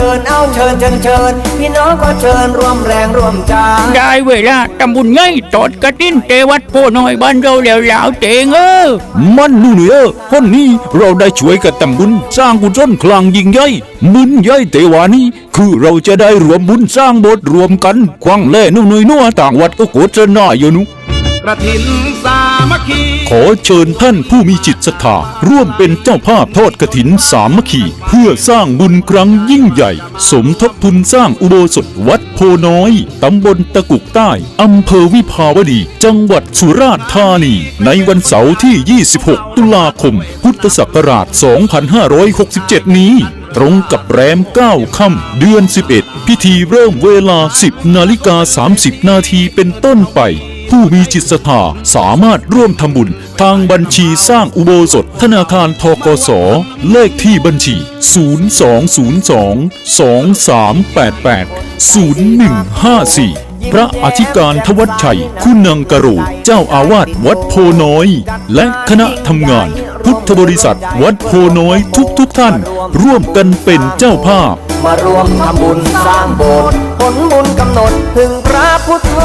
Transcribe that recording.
ชิญเอาเชิญเชิญเชิญพี่น้องก็เชิญร่วมแรงร่วมใจได้เวลาทำบุญไงตอดกระตินเตวัดโพน้อยบ้านเราแล้วแล้วเจงเออมันนู่นเออคนนี้เราได้ช่วยกันทำบุญสร้างกุศลคลังยิ่งใหญ่บุญใหญ่เทวานี้คือเราจะได้รวมบุญสร้างโบสถ์รวมกันควังแล่นุ่นนุ่ยนัวต่างวัดก็โกรนาอยู่นุ กระถินสามัคคีขอเชิญท่านผู้มีจิตศรัทธาร่วมเป็นเจ้าภาพทอดกฐินสามัคคี เพื่อสร้างบุญครั้งยิ่งใหญ่ สมทบทุนสร้างอุโบสถวัดโพน้อย ตำบลตะกุกใต้อำเภอวิภาวดี จังหวัดสุราษฎร์ธานี ในวันเสาร์ที่ 26 ตุลาคม พุทธศักราช 2567 นี้ตรงกับแรม 9 ค่ำ เดือน 11 พิธีเริ่มเวลา 10 นาฬิกา 30 นาทีเป็นต้นไป ผู้มีจิตศรัทธาสามารถร่วมทำบุญ ทางบัญชีสร้างอุโบสถ ธนาคารทกส เลขที่บัญชี 0202-2388-0154พระอธิการทวัชชัย คุณังกโรเจ้าอาวาสวัดโพน้อย และคณะทำงาน พุทธบริษัท วัดโพน้อยทุกๆทท่าน ร่วมกันเป็นเจ้าภาพ มาร่วมทำบุญสร้างโบสถ์ ผลบุญกำหนดถึงพระพุทธ